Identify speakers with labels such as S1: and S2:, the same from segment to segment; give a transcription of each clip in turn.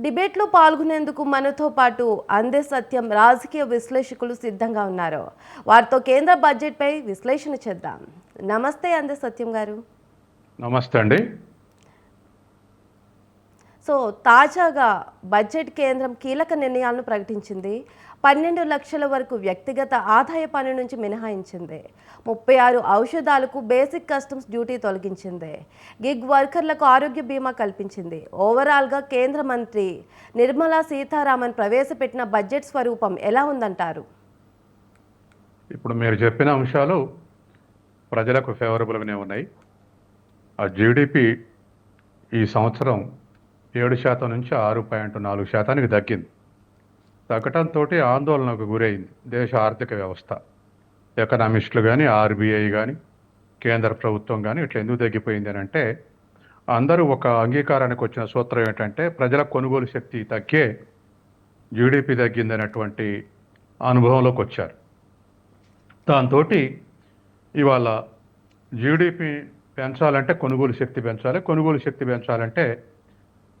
S1: డిబేట్లో పాల్గొనేందుకు మనతో పాటు అందే సత్యం రాజకీయ విశ్లేషకులు సిద్ధంగా ఉన్నారు. వారితో కేంద్ర బడ్జెట్పై విశ్లేషణ చేద్దాం. నమస్తే అందే సత్యం గారు.
S2: నమస్తే అండి.
S1: సో తాజాగా బడ్జెట్ కేంద్రం కీలక నిర్ణయాలను ప్రకటించింది. పన్నెండు లక్షల వరకు వ్యక్తిగత ఆదాయ పన్ను నుంచి మినహాయించింది. ముప్పై ఆరు ఔషధాలకు బేసిక్ కస్టమ్స్ డ్యూటీ తొలగించింది. గిగ్ వర్కర్లకు ఆరోగ్య బీమా కల్పించింది. ఓవరాల్గా కేంద్ర మంత్రి నిర్మలా సీతారామన్ ప్రవేశపెట్టిన బడ్జెట్ స్వరూపం ఎలా ఉందంటారు?
S2: ఇప్పుడు మీరు చెప్పిన అంశాలు ప్రజలకు ఫేవరబుల్గానే ఉన్నాయి. ఆ జీడిపి ఈ సంవత్సరం ఏడు శాతం నుంచి ఆరు పాయింట్ నాలుగు శాతానికి తగ్గింది. తగ్గటంతో ఆందోళనకు గురైంది దేశ ఆర్థిక వ్యవస్థ. ఎకనామిస్టులు కానీ ఆర్బీఐ కానీ కేంద్ర ప్రభుత్వం కానీ ఇట్లా ఎందుకు తగ్గిపోయింది అని అంటే అందరూ ఒక అంగీకారానికి వచ్చిన సూత్రం ఏంటంటే ప్రజల కొనుగోలు శక్తి తగ్గే జీడిపి తగ్గిందనేటువంటి అనుభవంలోకి వచ్చారు. దాంతో ఇవాళ జీడిపి పెంచాలంటే కొనుగోలు శక్తి పెంచాలి కొనుగోలు శక్తి పెంచాలంటే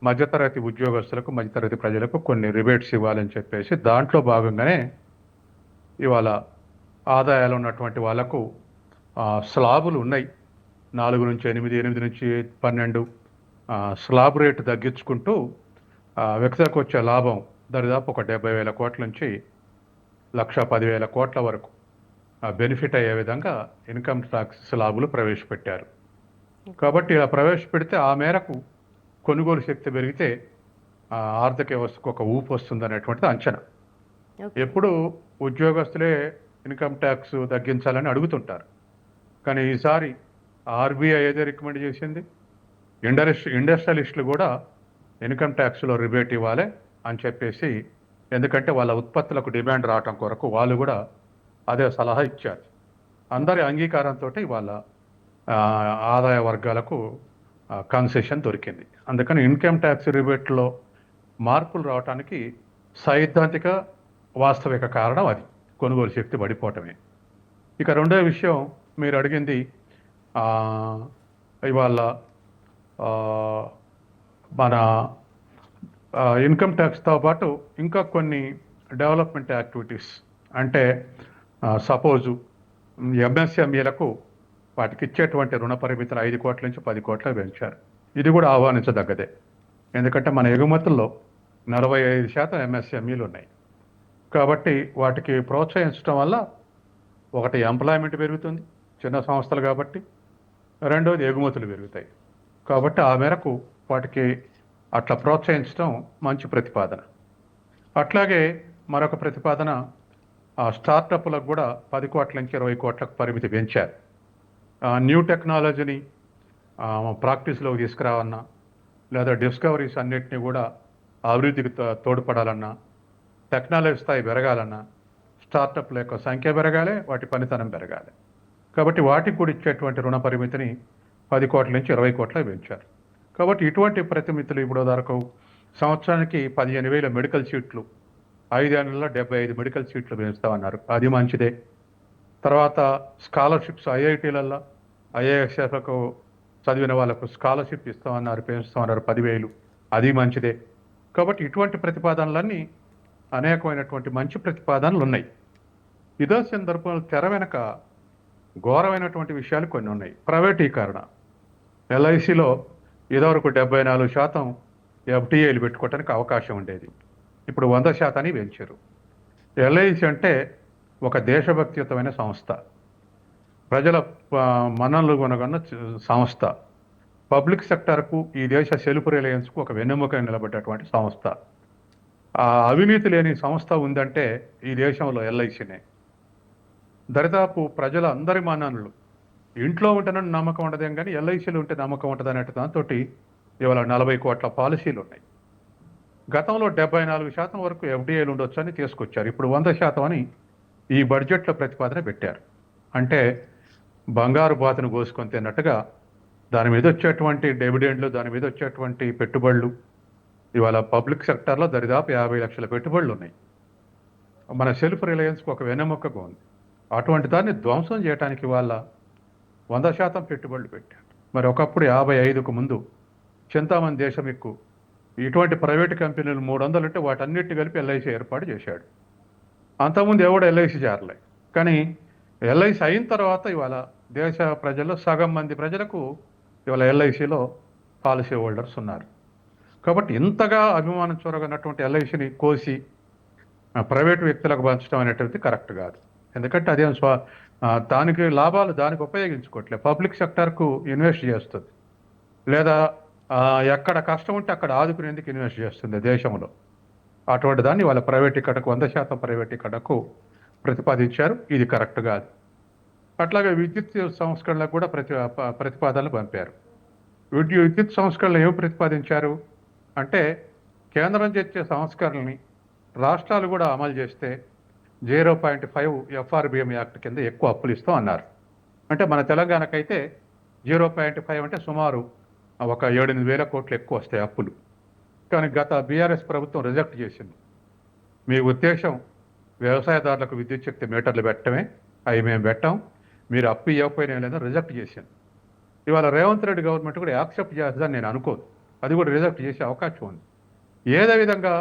S2: మధ్యతరగతి ఉద్యోగస్తులకు మధ్యతరగతి ప్రజలకు కొన్ని రిబేట్స్ ఇవ్వాలని చెప్పేసి దాంట్లో భాగంగానే ఇవాళ ఆదాయాలు ఉన్నటువంటి వాళ్ళకు స్లాబులు ఉన్నాయి. నాలుగు నుంచి ఎనిమిది ఎనిమిది నుంచి పన్నెండు స్లాబ్ రేటు తగ్గించుకుంటూ వ్యక్తులకు వచ్చే లాభం దరిదాపు ఒక డెబ్బై వేల కోట్ల నుంచి లక్ష పదివేల కోట్ల వరకు. బెనిఫిట్ అయ్యే విధంగా ఇన్కమ్ ట్యాక్స్ స్లాబులు ప్రవేశపెట్టారు. కాబట్టి ఇలా ప్రవేశపెడితే ఆ మేరకు కొనుగోలు శక్తి పెరిగితే ఆ, ఆర్థిక వ్యవస్థకు ఒక ఊపు వస్తుందనేటువంటిది అంచనా.
S1: ఓకే.
S2: ఎప్పుడు ఉద్యోగస్తులే ఇన్కమ్ ట్యాక్స్ తగ్గించాలని అడుగుతుంటారు. కానీ ఈసారి ఆర్బీఐ ఏదో రికమెండ్ చేసింది? ఇండస్ట్రీ ఇండస్ట్రియలిస్టులు కూడా ఇన్కమ్ ట్యాక్స్లో రిబేట్ ఇవ్వాలి అని చెప్పేసి ఎందుకంటే వాళ్ళ ఉత్పత్తులకు డిమాండ్ రావటం కొరకు వాళ్ళు కూడా అదే సలహా ఇచ్చారు. అందరి అంగీకారంతో వాళ్ళ ఆదాయ వర్గాలకు కన్సెషన్ దొరికింది. అందుకని ఇన్కమ్ ట్యాక్స్ రిబేట్లో మార్పులు రావడానికి సైద్ధాంతిక వాస్తవిక కారణం అది. కొనుగోలు శక్తి పడిపోవటమే. ఇక రెండో విషయం మీరు అడిగింది ఇవాళ మన ఇన్కమ్ ట్యాక్స్తో పాటు ఇంకా కొన్ని డెవలప్మెంట్ యాక్టివిటీస్ అంటే సపోజు ఎంఎస్ఎంఈలకు వాటికి ఇచ్చేటువంటి రుణ పరిమితిని ఐదు కోట్ల నుంచి పది కోట్ల పెంచారు. ఇది కూడా ఆహ్వానించదగ్గదే. ఎందుకంటే మన ఎగుమతుల్లో నలభై ఐదు శాతం ఎంఎస్ఎంఈలు ఉన్నాయి. కాబట్టి వాటికి ప్రోత్సహించడం వల్ల ఒకటి ఎంప్లాయ్మెంట్ పెరుగుతుంది చిన్న సంస్థలు కాబట్టి. రెండవది ఎగుమతులు పెరుగుతాయి. కాబట్టి ఆ మేరకు వాటికి అట్లా ప్రోత్సహించడం మంచి ప్రతిపాదన. అట్లాగే మరొక ప్రతిపాదన ఆ స్టార్టప్లకు కూడా పది కోట్ల నుంచి ఇరవై కోట్లకు పరిమితి పెంచారు. న్యూ టెక్నాలజీని ప్రాక్టీస్లోకి తీసుకురావన్నా లేదా డిస్కవరీస్ అన్నిటిని కూడా అభివృద్ధికి తోడ్పడాలన్నా టెక్నాలజీ స్థాయి పెరగాలన్నా స్టార్టప్ల యొక్క సంఖ్య పెరగాలి వాటి పనితనం పెరగాలి. కాబట్టి వాటికి కూడా ఇచ్చేటువంటి రుణ పరిమితిని పది కోట్ల నుంచి ఇరవై కోట్ల పెంచారు. కాబట్టి ఇటువంటి ప్రతిమితులు ఇప్పుడు వరకు సంవత్సరానికి పదిహేను వేల మెడికల్ సీట్లు ఐదేళ్ళలో డెబ్బై ఐదు మెడికల్ సీట్లు పెంచుతామన్నారు. అది మంచిదే. తర్వాత స్కాలర్షిప్స్ ఐఐటీలలో ఐఏఎస్ఎఫ్లకు చదివిన వాళ్ళకు స్కాలర్షిప్ ఇస్తామన్నారు పెంచుతామన్నారు పదివేలు. అది మంచిదే. కాబట్టి ఇటువంటి ప్రతిపాదనలన్నీ అనేకమైనటువంటి మంచి ప్రతిపాదనలు ఉన్నాయి. ఇదే సందర్భంలో తెర వెనక ఘోరమైనటువంటి విషయాలు కొన్ని ఉన్నాయి. ప్రైవేటీకరణ. ఎల్ఐసిలో ఇదివరకు డెబ్బై నాలుగు శాతం ఎఫ్టీఐలు పెట్టుకోవడానికి అవకాశం ఉండేది. ఇప్పుడు వంద శాతాన్ని పెంచారు. ఎల్ఐసి అంటే ఒక దేశభక్తియుతమైన సంస్థ. ప్రజల ఆ, కొనగన్న సంస్థ. పబ్లిక్ సెక్టార్కు ఈ దేశ సెల్ఫ్ రిలయన్స్కు ఒక వెన్నెముక నిలబడ్డటువంటి సంస్థ. ఆ అవినీతి లేని సంస్థ ఉందంటే ఈ దేశంలో ఎల్ఐసినే. దరిదాపు ప్రజల అందరి మన్ననలు ఇంట్లో ఉంటేనని నమ్మకం ఉండదేం కానీ ఎల్ఐసీలు ఉంటే నమ్మకం ఉంటుంది అనే దాంతో ఇవాళ నలభై కోట్ల పాలసీలు ఉన్నాయి. గతంలో డెబ్బై నాలుగు శాతం వరకు ఎఫ్డీఐలు ఉండొచ్చు అని తీసుకొచ్చారు. ఇప్పుడు వంద శాతం అని ఈ బడ్జెట్లో ప్రతిపాదన పెట్టారు. అంటే బంగారు బాతును కోసుకొని తిన్నట్టుగా దాని మీద వచ్చేటువంటి డెవిడెండ్లు దాని మీద వచ్చేటువంటి పెట్టుబడులు ఇవాళ పబ్లిక్ సెక్టార్లో దరిదాపు యాభై లక్షల పెట్టుబడులు ఉన్నాయి. మన సెల్ఫ్ రిలయన్స్కి ఒక వెన్నెముకగా ఉంది. అటువంటి దాన్ని ధ్వంసం చేయడానికి వాళ్ళ వంద శాతం పెట్టుబడులు పెట్టారు. మరి ఒకప్పుడు యాభై ఐదుకు ముందు చింతామణి దేశం ఎక్కువ. ఇటువంటి ప్రైవేట్ కంపెనీలు మూడు వందలు ఉంటే వాటన్నిటి కలిపి ఎల్ఐసి ఏర్పాటు చేశాడు. అంతకుముందు ఎవడు ఎల్ఐసి చేరలే. కానీ ఎల్ఐసి అయిన తర్వాత ఇవాళ దేశ ప్రజల్లో సగం మంది ప్రజలకు ఇవాళ ఎల్ఐసిలో పాలసీ హోల్డర్స్ ఉన్నారు. కాబట్టి ఇంతగా అభిమానం చూరగనటువంటి ఎల్ఐసిని కోసి ప్రైవేట్ ప్రైవేటు వ్యక్తులకు పంచడం అనేటువంటిది కరెక్ట్ కాదు. ఎందుకంటే అదేం స్వ దానికి లాభాలు దానికి ఉపయోగించుకోవట్లే. పబ్లిక్ సెక్టర్కు ఇన్వెస్ట్ చేస్తుంది. లేదా ఎక్కడ కష్టం ఉంటే అక్కడ ఆదుకునేందుకు ఇన్వెస్ట్ చేస్తుంది దేశంలో. అటువంటి దాన్ని వాళ్ళ ప్రైవేటీకరణకు వంద శాతం ప్రైవేటీకరణకు ప్రతిపాదించారు. ఇది కరెక్ట్ కాదు. అట్లాగే విద్యుత్ సంస్కరణలకు కూడా ప్రతి ప్రతిపాదనలు పంపారు. విద్యుత్ సంస్కరణలు ఏమి ప్రతిపాదించారు? అంటే కేంద్రం చేసే సంస్కరణని రాష్ట్రాలు కూడా అమలు చేస్తే zero point five FRBM act కింద ఎక్కువ అప్పులు ఇస్తాం అన్నారు. అంటే మన తెలంగాణకైతే జీరో పాయింట్ ఫైవ్ అంటే సుమారు ఒక ఏడెనిమిది వేల కోట్లు ఎక్కువ వస్తాయి అప్పులు. కానీ గత బీఆర్ఎస్ ప్రభుత్వం రిజెక్ట్ చేసింది. మీ ఉద్దేశం వ్యవసాయదారులకు విద్యుత్ శక్తి మీటర్లు పెట్టడమే అవి మేము పెట్టాం. మీరు అప్పు ఇవ్వకపోయినా లేదో రిజెక్ట్ చేసింది ఇవాళ రేవంత్ రెడ్డి గవర్నమెంట్ కూడా యాక్సెప్ట్ చేస్తుందని నేను అనుకోను. అది కూడా రిజెక్ట్ చేసే అవకాశం ఉంది. ఏదో విధంగా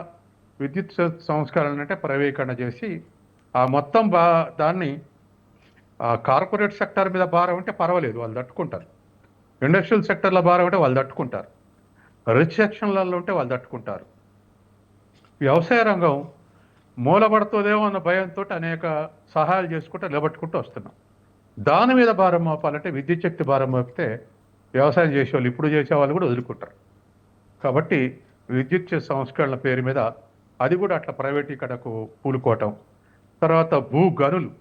S2: విద్యుత్ సంస్కరణలు సంస్కరణ అంటే ప్రైవేకరణ చేసి ఆ మొత్తం బా దాన్ని ఆ కార్పొరేట్ సెక్టర్ మీద భారం ఉంటే పర్వాలేదు వాళ్ళు తట్టుకుంటారు. ఇండస్ట్రియల్ సెక్టర్ల భారం ఉంటే వాళ్ళు తట్టుకుంటారు. రిచ్ సెక్షన్లలో ఉంటే వాళ్ళు తట్టుకుంటారు. వ్యవసాయ రంగం మూలబడుతుందేమో అన్న భయంతో అనేక సహాయాలు చేసుకుంటూ నిలబట్టుకుంటూ వస్తున్నాం. దాని మీద భారం మోపాలంటే విద్యుత్ శక్తి భారం మోపితే వ్యవసాయం చేసేవాళ్ళు ఇప్పుడు చేసేవాళ్ళు కూడా వదులుకుంటారు. కాబట్టి విద్యుత్ సంస్కరణల పేరు మీద అది కూడా అట్లా ప్రైవేటీకరణకు పూలుకోవటం. తర్వాత భూ గనులు.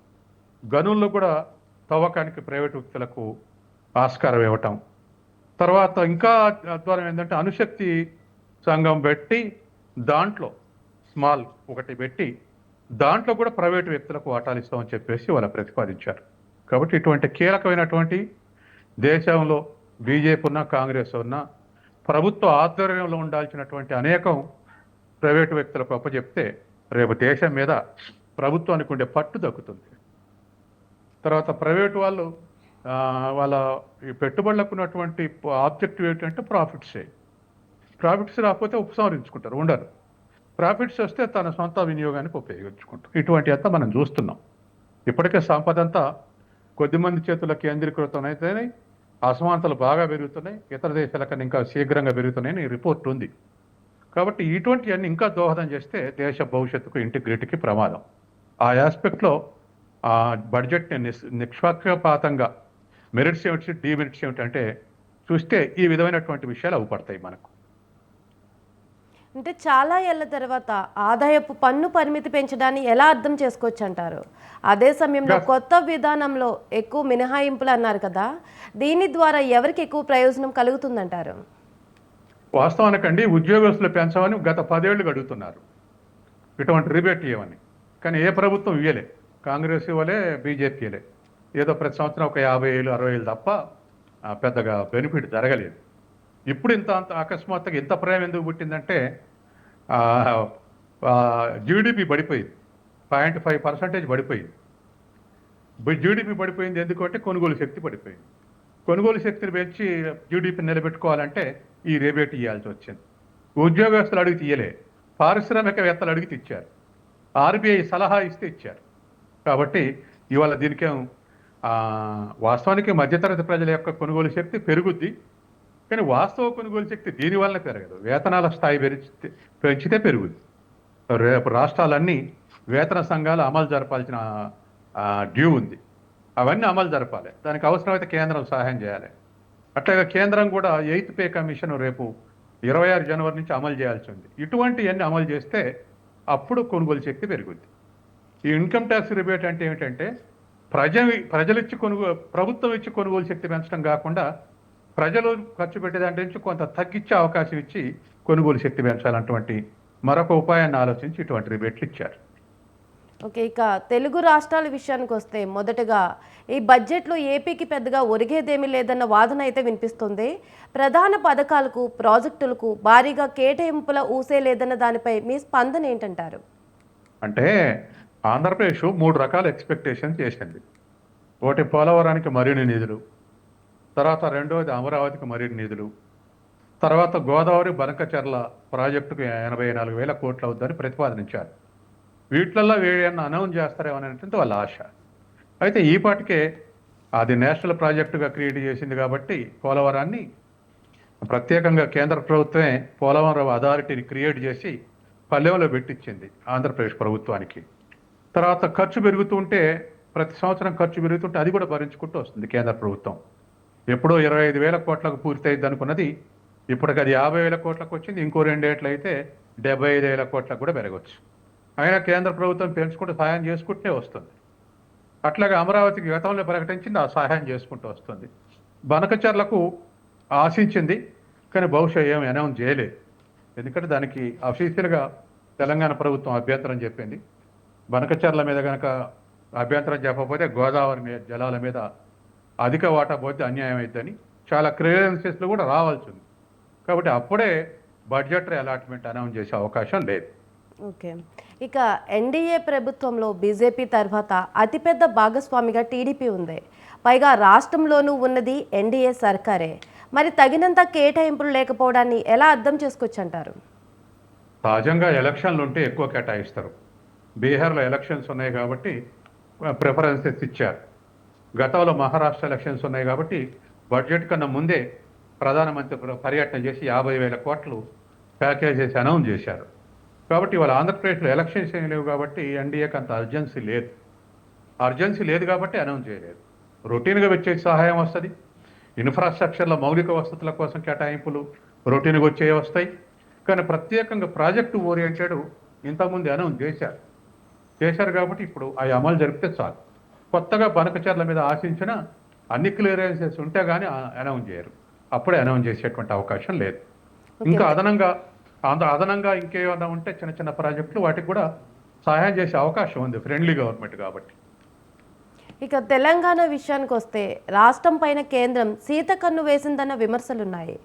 S2: గనుల్లో కూడా తవ్వకానికి ప్రైవేట్ వ్యక్తులకు ఆస్కారం ఇవ్వటం. తర్వాత ఇంకా అద్వారం ఏంటంటే అణుశక్తి సంఘం పెట్టి దాంట్లో స్మాల్ ఒకటి పెట్టి దాంట్లో కూడా ప్రైవేటు వ్యక్తులకు వాటాలు ఇస్తామని చెప్పేసి వాళ్ళు ప్రతిపాదించారు. కాబట్టి ఇటువంటి కీలకమైనటువంటి దేశంలో బీజేపీ ఉన్నా కాంగ్రెస్ ఉన్నా ప్రభుత్వ ఆధ్వర్యంలో ఉండాల్సినటువంటి అనేకం ప్రైవేటు వ్యక్తులకు అప్పచెప్తే రేపు దేశం మీద ప్రభుత్వానికి ఉండే పట్టు దక్కుతుంది. తర్వాత ప్రైవేటు వాళ్ళు వాళ్ళ ఈ పెట్టుబడులకు ఉన్నటువంటి ఆబ్జెక్టివ్ ఏంటంటే ప్రాఫిట్సే. ప్రాఫిట్స్ రాకపోతే ఉపసంహరించుకుంటారు ఉండరు. ప్రాఫిట్స్ వస్తే తన సొంత వినియోగానికి ఉపయోగించుకుంటారు. ఇటువంటి అంతా మనం చూస్తున్నాం. ఇప్పటికే సంపద అంతా కొద్దిమంది చేతుల కేంద్రీకృతం అయితేనే అసమానతలు బాగా పెరుగుతున్నాయి ఇతర దేశాల కన్నా ఇంకా శీఘ్రంగా పెరుగుతున్నాయని రిపోర్ట్ ఉంది. కాబట్టి ఇటువంటివన్నీ ఇంకా దోహదం చేస్తే దేశ భవిష్యత్తుకు ఇంటిగ్రిటీకి ప్రమాదం. ఆ ఆస్పెక్ట్లో ఆ బడ్జెట్ని నిస్ నిష్పక్షపాతంగా మెరిట్స్ ఏమిటి డిమెరిట్స్ ఏమిటి అంటే చూస్తే ఈ విధమైనటువంటి విషయాలు అవుపడతాయి మనకు.
S1: అంటే చాలా ఏళ్ళ తర్వాత ఆదాయపు పన్ను పరిమితి పెంచడాన్ని ఎలా అర్థం చేసుకోవచ్చు అంటారు? అదే సమయంలో కొత్త విధానంలో ఎక్కువ మినహాయింపులు అన్నారు కదా దీని ద్వారా ఎవరికి ఎక్కువ ప్రయోజనం కలుగుతుందంటారు?
S2: వాస్తవానికండి ఉద్యోగస్తులు పెంచమని గత పదేళ్ళు అడుగుతున్నారు. ఇటువంటి రిబేట్ ఇవ్వని కానీ ఏ ప్రభుత్వం ఇవ్వలే కాంగ్రెస్ ఇవ్వలే బీజేపీ ఇవ్వలే ఏదో ప్రతి సంవత్సరం ఒక యాభై ఏళ్ళు అరవై ఏళ్ళు తప్ప ఆ, పెద్దగా బెనిఫిట్ జరగలేదు. ఇప్పుడు ఇంత అంత అకస్మాత్తుగా ఇంత ప్రేమ ఎందుకు పుట్టిందంటే జీడిపి పడిపోయింది. పాయింట్ ఫైవ్ పర్సెంటేజ్ పడిపోయింది. జీడిపి పడిపోయింది ఎందుకంటే కొనుగోలు శక్తి పడిపోయింది. కొనుగోలు శక్తిని పెంచి జీడిపిని నిలబెట్టుకోవాలంటే ఈ రేబేట్ ఇవ్వాల్సి వచ్చింది. ఉద్యోగస్తులు అడిగి తీయలే. పారిశ్రామికవేత్తలు అడిగితే ఇచ్చారు ఆర్బీఐ సలహా ఇస్తే ఇచ్చారు. కాబట్టి ఇవాళ దీనికేం వాస్తవానికి మధ్యతరగతి ప్రజల యొక్క కొనుగోలు శక్తి పెరుగుద్ది. కానీ వాస్తవ కొనుగోలు శక్తి దీనివల్ల పెరగదు. వేతనాల స్థాయి పెరిచితే పెంచితే పెరుగుద్ది. రేపు రాష్ట్రాలన్నీ వేతన సంఘాలు అమలు జరపాల్సిన డ్యూ ఉంది. అవన్నీ అమలు జరపాలి. దానికి అవసరమైతే కేంద్రం సహాయం చేయాలి. అట్లాగే కేంద్రం కూడా ఎయిత్ పే కమిషన్ రేపు ఇరవై ఆరు జనవరి నుంచి అమలు చేయాల్సి ఉంది. ఇటువంటివన్నీ అమలు చేస్తే అప్పుడు కొనుగోలు శక్తి పెరుగుద్ది. ఈ ఇన్కమ్ ట్యాక్స్ రిబేట్ అంటే ఏమిటంటే ప్రజ ప్రజలు ఇచ్చి కొనుగోలు ప్రభుత్వం ఇచ్చి కొనుగోలు శక్తి పెంచడం కాకుండా ప్రజలు ఖర్చు పెట్టే దాంట్లో నుంచి కొంత తగ్గించే అవకాశం ఇచ్చి కొనుగోలు శక్తి పెంచాలన్నటువంటి మరొక ఉపాయాన్ని ఆలోచించి ఇటువంటి రిబేట్లు ఇచ్చారు.
S1: ఓకే ఇక తెలుగు రాష్ట్రాల విషయానికి వస్తే మొదటగా ఈ బడ్జెట్లో ఏపీకి పెద్దగా ఒరిగేదేమీ లేదన్న వాదన అయితే వినిపిస్తుంది. ప్రధాన పథకాలకు ప్రాజెక్టులకు భారీగా కేటాయింపుల ఊసే లేదన్న దానిపై మీ స్పందన ఏంటంటారు?
S2: అంటే ఆంధ్రప్రదేశ్ మూడు రకాల ఎక్స్పెక్టేషన్ చేసింది. ఒకటి పోలవరానికి మరిన్ని నిధులు తర్వాత రెండవది అమరావతికి మరిన్ని నిధులు తర్వాత గోదావరి బనకచర్ల ప్రాజెక్టుకు ఎనభై నాలుగు వేల కోట్లు అవుద్దని ప్రతిపాదించారు. వీటిలల్లో వేయన్న అనౌన్స్ చేస్తారేమనేటువంటి వాళ్ళ ఆశ. అయితే ఈ పాటికే అది నేషనల్ ప్రాజెక్టుగా క్రియేట్ చేసింది కాబట్టి పోలవరాన్ని ప్రత్యేకంగా కేంద్ర ప్రభుత్వమే పోలవరం అథారిటీని క్రియేట్ చేసి పల్లెంలో పెట్టించింది ఆంధ్రప్రదేశ్ ప్రభుత్వానికి. తర్వాత ఖర్చు పెరుగుతుంటే ప్రతి సంవత్సరం ఖర్చు పెరుగుతుంటే అది కూడా భరించుకుంటూ వస్తుంది కేంద్ర ప్రభుత్వం. ఎప్పుడో ఇరవై ఐదు వేల కోట్లకు పూర్తయింది అనుకున్నది ఇప్పటికి అది యాభై వేల కోట్లకు వచ్చింది ఇంకో రెండేట్లు అయితే డెబ్బై ఐదు వేల కోట్లకు కూడా పెరగవచ్చు అయినా కేంద్ర ప్రభుత్వం పెంచుకుంటూ సహాయం చేసుకుంటే వస్తుంది. అట్లాగే అమరావతికి గతంలో ప్రకటించింది ఆ సహాయం చేసుకుంటూ వస్తుంది. బనకచర్లకు ఆశించింది కానీ బహుశా ఏం అనౌన్స్ చేయలేదు. ఎందుకంటే దానికి అఫీషియల్గా తెలంగాణ ప్రభుత్వం అభ్యంతరం చెప్పింది. బనకచర్ల మీద కనుక అభ్యంతరం చెప్పకపోతే గోదావరి మీద జలాల మీద అధిక వాటా పోతే అన్యాయం అవుతుందని చాలా క్లియరెన్సెస్లు కూడా రావాల్సి ఉంది. కాబట్టి అప్పుడే బడ్జెటరీ అలాట్మెంట్ అనౌన్స్ చేసే అవకాశం లేదు.
S1: ఓకే. ఇక ఎన్డీఏ ప్రభుత్వంలో బీజేపీ తర్వాత అతిపెద్ద భాగస్వామిగా టీడీపీ ఉంది. పైగా రాష్ట్రంలోనూ ఉన్నది ఎన్డీఏ సర్కారే. మరి తగినంత కేటాయింపులు లేకపోవడాన్ని ఎలా అర్థం చేసుకోవచ్చు అంటారు
S2: సహజంగా ఎలక్షన్లు ఉంటే ఎక్కువ కేటాయిస్తారు. బీహార్లో ఎలక్షన్స్ ఉన్నాయి కాబట్టి ప్రిఫరెన్సెస్ ఇచ్చారు. గతంలో మహారాష్ట్ర ఎలక్షన్స్ ఉన్నాయి కాబట్టి బడ్జెట్ కన్నా ముందే ప్రధానమంత్రి పర్యటన చేసి యాభై వేల కోట్లు ప్యాకేజ్ చేసి అనౌన్స్ చేశారు. కాబట్టి వాళ్ళ ఆంధ్రప్రదేశ్లో ఎలక్షన్స్ ఏం లేవు కాబట్టి ఎన్డీఏకి అంత అర్జెన్సీ లేదు. అర్జెన్సీ లేదు కాబట్టి అనౌన్స్ చేయలేదు. రొటీన్గా వచ్చే సహాయం వస్తుంది. ఇన్ఫ్రాస్ట్రక్చర్లో మౌలిక వసతుల కోసం కేటాయింపులు రొటీన్గా వచ్చే వస్తాయి. కానీ ప్రత్యేకంగా ప్రాజెక్టు ఓరియంటెడ్ ఇంతకుముందు అనౌన్స్ చేశారు. చేశారు కాబట్టి ఇప్పుడు అవి అమలు జరిపితే చాలు. కొత్తగా బనకచర్ల మీద ఆశించిన అన్ని క్లియరెన్సెస్ ఉంటే కానీ అనౌన్స్ చేయరు. అప్పుడే అనౌన్స్ చేసేటువంటి అవకాశం లేదు. ఇంకా అదనంగా అంత అదనంగా ఇంకేమైనా ఉంటే చిన్న చిన్న ప్రాజెక్టులు వాటికి కూడా సహాయం చేసే అవకాశం ఉంది ఫ్రెండ్లీ గవర్నమెంట్ కాబట్టి.
S1: ఇక తెలంగాణ విషయానికి వస్తే రాష్ట్రం పైన కేంద్రం సీతకన్ను వేసిందన్న విమర్శలున్నాయి.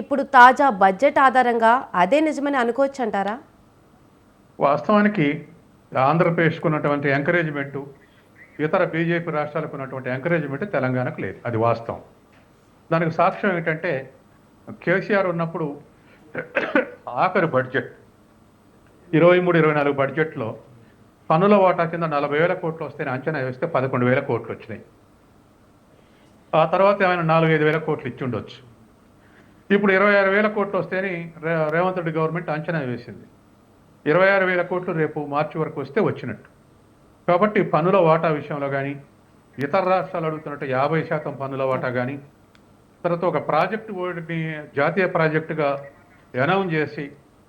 S1: ఇప్పుడు తాజా బడ్జెట్ ఆధారంగా అదే నిజమని అనుకోవచ్చు అంటారా
S2: వాస్తవానికి ఆంధ్రప్రదేశ్కు ఉన్నటువంటి ఎంకరేజ్మెంటు ఇతర బీజేపీ రాష్ట్రాలకు ఉన్నటువంటి ఎంకరేజ్మెంట్ తెలంగాణకు లేదు. అది వాస్తవం. దానికి సాక్ష్యం ఏంటంటే కేసీఆర్ ఉన్నప్పుడు ఆఖరి బడ్జెట్ ఇరవై మూడు ఇరవై నాలుగు బడ్జెట్లో పన్నుల వాటా కింద నలభై వేల కోట్లు వస్తేనే అంచనా వేస్తే పదకొండు వేల కోట్లు వచ్చినాయి. ఆ తర్వాత ఏమైనా నాలుగైదు వేల కోట్లు ఇచ్చి ఉండొచ్చు. ఇప్పుడు ఇరవై ఆరు వేల కోట్లు వస్తేనే రే- రేవంత్ రెడ్డి గవర్నమెంట్ అంచనా వేసింది. ఇరవై ఆరు వేల కోట్లు రేపు మార్చి వరకు వస్తే వచ్చినట్టు. కాబట్టి పన్నుల వాటా విషయంలో కానీ ఇతర రాష్ట్రాలు అడుగుతున్నట్టు యాభై శాతం పన్నుల వాటా కానీ తర్వాత ఒక ప్రాజెక్టు ఓడిని జాతీయ ప్రాజెక్టుగా అనౌన్స్ చేసి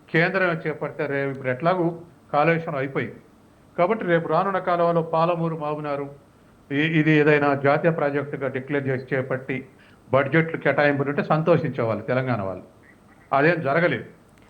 S2: కేంద్రం చేపడితే రేపు ఇప్పుడు ఎట్లాగూ కాలుష్యం అయిపోయింది. కాబట్టి రేపు రానున్న కాలంలో పాలమూరు మాగునారు ఇది ఏదైనా జాతీయ ప్రాజెక్టుగా డిక్లేర్ చేసి చేపట్టి బడ్జెట్లు కేటాయింపులు ఉంటే సంతోషించేవాళ్ళు తెలంగాణ వాళ్ళు. అదేం జరగలేదు.